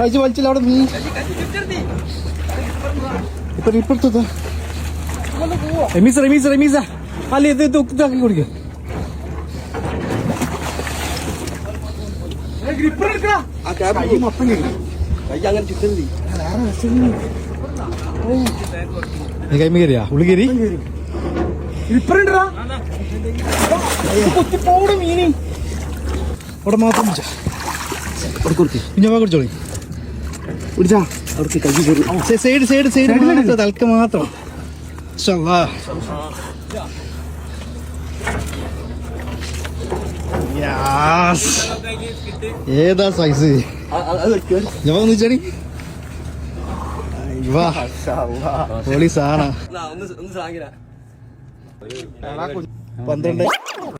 അയച്ച് വലിച്ചില്ല അവിടെ നീ ഇപ്പൊ ഇപ്പുറത്തത് റമീസ റമീസ റമീസ. അല്ല ഇത് ഇത് ഇതാക്കി കുടിക്കുക ആ ക്യാബ് മൊത്തം കേൾക്കും കൈ അങ്ങനെ ചുറ്റുന്നത് നീ കൈമ കയറിയാ? ഉള്ളി കയറി? മീന്. അവിടെ മാത്രം കുഞ്ഞാ കുടിച്ചോളി. പിടിച്ചാ. അവർക്ക് കൈ കയറി സൈഡ് സൈഡ് സൈഡ്. തൽക്ക മാത്രം. ഏതാ സൈസ് ഞാൻ വന്നിച്ചാണി പൊളി സാധന. പന്ത്രണ്ട്.